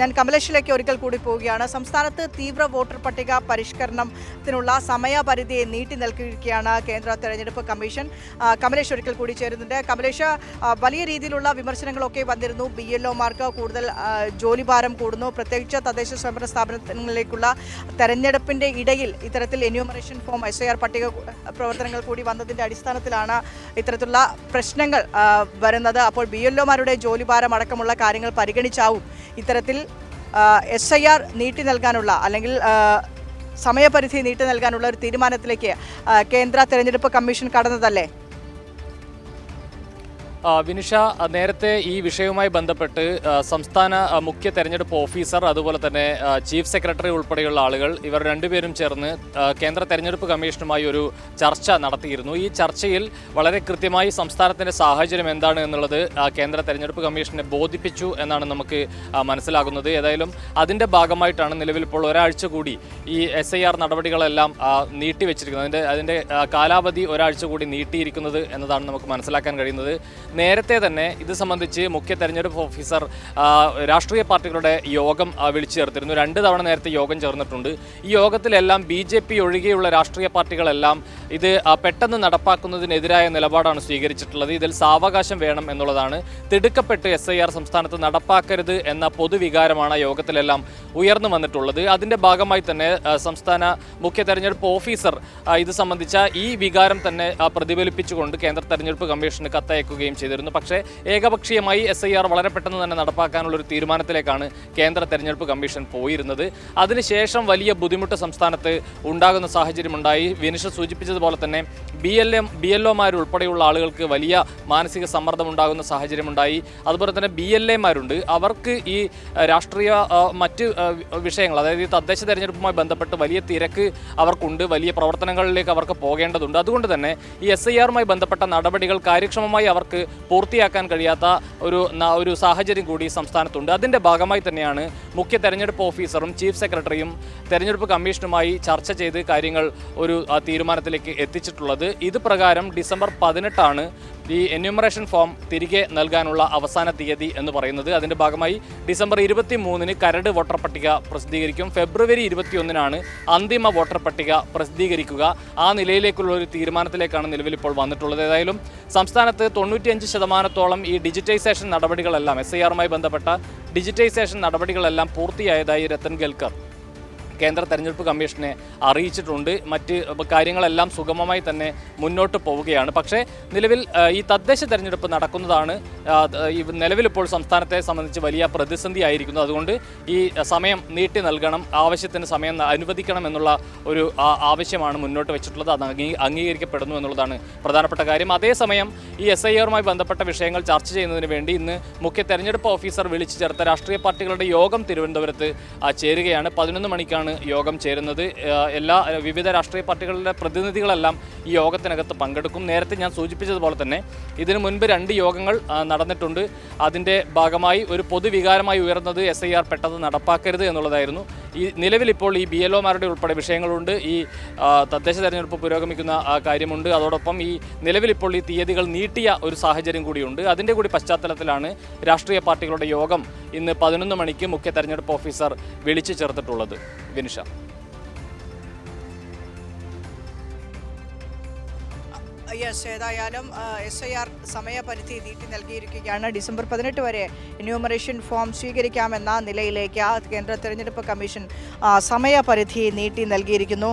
ഞാൻ കമലേഷിലേക്ക് ഒരിക്കൽ കൂടി പോവുകയാണ്. സംസ്ഥാനത്ത് തീവ്ര വോട്ടർ പട്ടിക പരിഷ്കരണത്തിനുള്ള സമയപരിധിയെ നീട്ടി നൽകിയിരിക്കുകയാണ് കേന്ദ്ര തെരഞ്ഞെടുപ്പ് കമ്മീഷൻ. കമലേഷ് ഒരിക്കൽ കൂടി ചേരുന്നുണ്ട്. കമലേഷ് വലിയ രീതിയിലുള്ള വിമർശനങ്ങളൊക്കെ വന്നിരുന്നു. ബി എൽ ഒമാർക്ക് കൂടുതൽ ജോലിഭാരം കൂടുന്നു. പ്രത്യേകിച്ച് തദ്ദേശ സ്വയംഭരണ സ്ഥാപനങ്ങളിലേക്കുള്ള തെരഞ്ഞെടുപ്പിന്റെ ഇടയിൽ ഇത്തരത്തിൽ എന്യൂമറേഷൻ ഫോം എസ് പട്ടിക പ്രവർത്തനങ്ങൾ കൂടി വന്നതിന്റെ അടിസ്ഥാനത്തിലാണ് ഇത്തരത്തിലുള്ള പ്രശ്നങ്ങൾ വരുന്നത്. അപ്പോൾ ബി എൽ ഒമാരുടെ ജോലിഭാരം അടക്കമുള്ള കാര്യങ്ങൾ പരിഗണിച്ചാവും ഇത്തരത്തിൽ എസ് ഐ ആർ നീട്ടി നൽകാനുള്ള അല്ലെങ്കിൽ സമയപരിധി നീട്ടി നൽകാനുള്ള ഒരു തീരുമാനത്തിലേക്ക് കേന്ദ്ര തെരഞ്ഞെടുപ്പ് കമ്മീഷൻ കടന്നതല്ലേ? വിനിഷ നേരത്തെ ഈ വിഷയവുമായി ബന്ധപ്പെട്ട് സംസ്ഥാന മുഖ്യ തെരഞ്ഞെടുപ്പ് ഓഫീസർ അതുപോലെ തന്നെ ചീഫ് സെക്രട്ടറി ഉൾപ്പെടെയുള്ള ആളുകൾ ഇവർ രണ്ടുപേരും ചേർന്ന് കേന്ദ്ര തെരഞ്ഞെടുപ്പ് കമ്മീഷനുമായി ഒരു ചർച്ച നടത്തിയിരുന്നു. ഈ ചർച്ചയിൽ വളരെ കൃത്യമായി സംസ്ഥാനത്തിന്റെ സാഹചര്യം എന്താണ് എന്നുള്ളത് കേന്ദ്ര തെരഞ്ഞെടുപ്പ് കമ്മീഷനെ ബോധിപ്പിച്ചു എന്നാണ് നമുക്ക് മനസ്സിലാകുന്നത്. ഏതായാലും അതിന്റെ ഭാഗമായിട്ടാണ് നിലവിൽ ഇപ്പോൾ ഒരാഴ്ച കൂടി ഈ എസ് ഐ ആർ നടപടികളെല്ലാം നീട്ടിവെച്ചിരിക്കുന്നത്. അതിന്റെ അതിന്റെ കാലാവധി ഒരാഴ്ച കൂടി നീട്ടിയിരിക്കുന്നത് എന്നതാണ് നമുക്ക് മനസ്സിലാക്കാൻ കഴിയുന്നത്. നേരത്തെ തന്നെ ഇത് സംബന്ധിച്ച് മുഖ്യ തെരഞ്ഞെടുപ്പ് ഓഫീസർ രാഷ്ട്രീയ പാർട്ടികളുടെ യോഗം വിളിച്ചു ചേർത്തിരുന്നു. രണ്ട് തവണ നേരത്തെ യോഗം ചേർന്നിട്ടുണ്ട്. ഈ യോഗത്തിലെല്ലാം ബി ജെ പി ഒഴികെയുള്ള രാഷ്ട്രീയ പാർട്ടികളെല്ലാം ഇത് പെട്ടെന്ന് നടപ്പാക്കുന്നതിനെതിരായ നിലപാടാണ് സ്വീകരിച്ചിട്ടുള്ളത്. ഇതിൽ സാവകാശം വേണം എന്നുള്ളതാണ്. തിടുക്കപ്പെട്ട് എസ് ഐ ആർ സംസ്ഥാനത്ത് നടപ്പാക്കരുത് എന്ന പൊതുവികാരമാണ് യോഗത്തിലെല്ലാം ഉയർന്നു വന്നിട്ടുള്ളത്. അതിന്റെ ഭാഗമായി തന്നെ സംസ്ഥാന മുഖ്യ തെരഞ്ഞെടുപ്പ് ഓഫീസർ ഇത് സംബന്ധിച്ച ഈ വികാരം തന്നെ പ്രതിഫലിപ്പിച്ചുകൊണ്ട് കേന്ദ്ര തെരഞ്ഞെടുപ്പ് കമ്മീഷന് കത്തയക്കുകയും ചെയ്തിരുന്നു. പക്ഷേ ഏകപക്ഷീയമായി എസ് ഐ ആർ വളരെ പെട്ടെന്ന് തന്നെ നടപ്പാക്കാനുള്ളൊരു തീരുമാനത്തിലേക്കാണ് കേന്ദ്ര തെരഞ്ഞെടുപ്പ് കമ്മീഷൻ പോയിരുന്നത്. അതിനുശേഷം വലിയ ബുദ്ധിമുട്ട് സംസ്ഥാനത്ത് ഉണ്ടാകുന്ന സാഹചര്യമുണ്ടായി. വിനിഷ സൂചിപ്പിച്ചതുപോലെ തന്നെ B L M B L ഒമാരുൾപ്പെടെയുള്ള ആളുകൾക്ക് വലിയ മാനസിക സമ്മർദ്ദം ഉണ്ടാകുന്ന സാഹചര്യമുണ്ടായി. അതുപോലെ തന്നെ ബി എൽ എമാരുണ്ട്. അവർക്ക് ഈ രാഷ്ട്രീയ മറ്റ് വിഷയങ്ങൾ അതായത് ഈ തദ്ദേശ തെരഞ്ഞെടുപ്പുമായി ബന്ധപ്പെട്ട് വലിയ തിരക്ക് അവർക്കുണ്ട്. വലിയ പ്രവർത്തനങ്ങളിലേക്ക് അവർക്ക് പോകേണ്ടതുണ്ട്. അതുകൊണ്ട് തന്നെ ഈ എസ് ഐ ആറുമായി ബന്ധപ്പെട്ട നടപടികൾ കാര്യക്ഷമമായി അവർക്ക് പൂർത്തിയാക്കാൻ കഴിയാത്ത ഒരു ഒരു സാഹചര്യം കൂടി സംസ്ഥാനത്തുണ്ട്. അതിന്റെ ഭാഗമായി തന്നെയാണ് മുഖ്യ തെരഞ്ഞെടുപ്പ് ഓഫീസറും ചീഫ് സെക്രട്ടറിയും തെരഞ്ഞെടുപ്പ് കമ്മീഷനുമായി ചർച്ച ചെയ്ത് കാര്യങ്ങൾ ഒരു തീരുമാനത്തിലേക്ക് എത്തിച്ചിട്ടുള്ളത്. ഇത് പ്രകാരം ഡിസംബർ പതിനെട്ടാണ് ഈ എന്യൂമറേഷൻ ഫോം തിരികെ നൽകാനുള്ള അവസാന തീയതി എന്ന് പറയുന്നത്. അതിന്റെ ഭാഗമായി ഡിസംബർ ഇരുപത്തി മൂന്നിന് കരട് വോട്ടർ പട്ടിക പ്രസിദ്ധീകരിക്കും. ഫെബ്രുവരി ഇരുപത്തിയൊന്നിനാണ് അന്തിമ വോട്ടർ പട്ടിക പ്രസിദ്ധീകരിക്കുക. ആ നിലയിലേക്കുള്ള ഒരു തീരുമാനത്തിലേക്കാണ് നിലവിൽ ഇപ്പോൾ വന്നിട്ടുള്ളത്. ഏതായാലും സംസ്ഥാനത്ത് തൊണ്ണൂറ്റിയഞ്ച് ശതമാനത്തോളം ഈ ഡിജിറ്റൈസേഷൻ നടപടികളെല്ലാം എസ് ഐ ആറുമായി ബന്ധപ്പെട്ട ഡിജിറ്റൈസേഷൻ നടപടികളെല്ലാം പൂർത്തിയായതായി രത്തൻ ഗൽക്കർ കേന്ദ്ര തെരഞ്ഞെടുപ്പ് കമ്മീഷനെ അറിയിച്ചിട്ടുണ്ട്. മറ്റ് കാര്യങ്ങളെല്ലാം സുഗമമായി തന്നെ മുന്നോട്ട് പോവുകയാണ്. പക്ഷേ നിലവിൽ ഈ തദ്ദേശ തെരഞ്ഞെടുപ്പ് നടക്കുന്നതാണ് നിലവിലിപ്പോൾ സംസ്ഥാനത്തെ സംബന്ധിച്ച് വലിയ പ്രതിസന്ധി ആയിരിക്കുന്നു. അതുകൊണ്ട് ഈ സമയം നീട്ടി നൽകണം ആവശ്യത്തിന് സമയം അനുവദിക്കണം എന്നുള്ള ഒരു ആവശ്യമാണ് മുന്നോട്ട് വെച്ചിട്ടുള്ളത്. അത് അംഗീകരിക്കപ്പെടുന്നു എന്നുള്ളതാണ് പ്രധാനപ്പെട്ട കാര്യം. അതേസമയം ഈ എസ് ഐ ആറുമായി ബന്ധപ്പെട്ട വിഷയങ്ങൾ ചർച്ച ചെയ്യുന്നതിന് വേണ്ടി ഇന്ന് മുഖ്യ തെരഞ്ഞെടുപ്പ് ഓഫീസർ വിളിച്ചു ചേർത്ത രാഷ്ട്രീയ പാർട്ടികളുടെ യോഗം തിരുവനന്തപുരത്ത് ചേരുകയാണ്. പതിനൊന്ന് മണിക്കാണ് യോഗം ചേരുന്നത്. എല്ലാ വിവിധ രാഷ്ട്രീയ പാർട്ടികളുടെ പ്രതിനിധികളെല്ലാം ഈ യോഗത്തിനകത്ത് പങ്കെടുക്കും. നേരത്തെ ഞാൻ സൂചിപ്പിച്ചതുപോലെ തന്നെ ഇതിനു മുൻപ് രണ്ട് യോഗങ്ങൾ നടന്നിട്ടുണ്ട്. അതിന്റെ ഭാഗമായി ഒരു പൊതുവികാരമായി ഉയർന്നത് എസ് ഐ ആർ പെട്ടെന്ന് നടപ്പാക്കരുത് എന്നുള്ളതായിരുന്നു. ഈ നിലവിലിപ്പോൾ ഈ ബി എൽ ഒമാരുടെ ഉൾപ്പെടെ വിഷയങ്ങളുണ്ട്. ഈ തദ്ദേശ തെരഞ്ഞെടുപ്പ് പുരോഗമിക്കുന്ന കാര്യമുണ്ട്. അതോടൊപ്പം ഈ നിലവിലിപ്പോൾ ഈ തീയതികൾ നീട്ടിയ ഒരു സാഹചര്യം കൂടിയുണ്ട്. അതിന്റെ കൂടി പശ്ചാത്തലത്തിലാണ് രാഷ്ട്രീയ പാർട്ടികളുടെ യോഗം ഇന്ന് പതിനൊന്ന് മണിക്ക് മുഖ്യ തെരഞ്ഞെടുപ്പ് ഓഫീസർ വിളിച്ചു ചേർത്തിട്ടുള്ളത്. വിനിഷ. യെസ് ഏതായാലും എസ് ഐ ആർ സമയപരിധി നീട്ടി നൽകിയിരിക്കുകയാണ്. ഡിസംബർ പതിനെട്ട് വരെ ന്യൂമറേഷൻ ഫോം സ്വീകരിക്കാമെന്ന നിലയിലേക്ക് കേന്ദ്ര തെരഞ്ഞെടുപ്പ് കമ്മീഷൻ സമയപരിധി നീട്ടി നൽകിയിരിക്കുന്നു.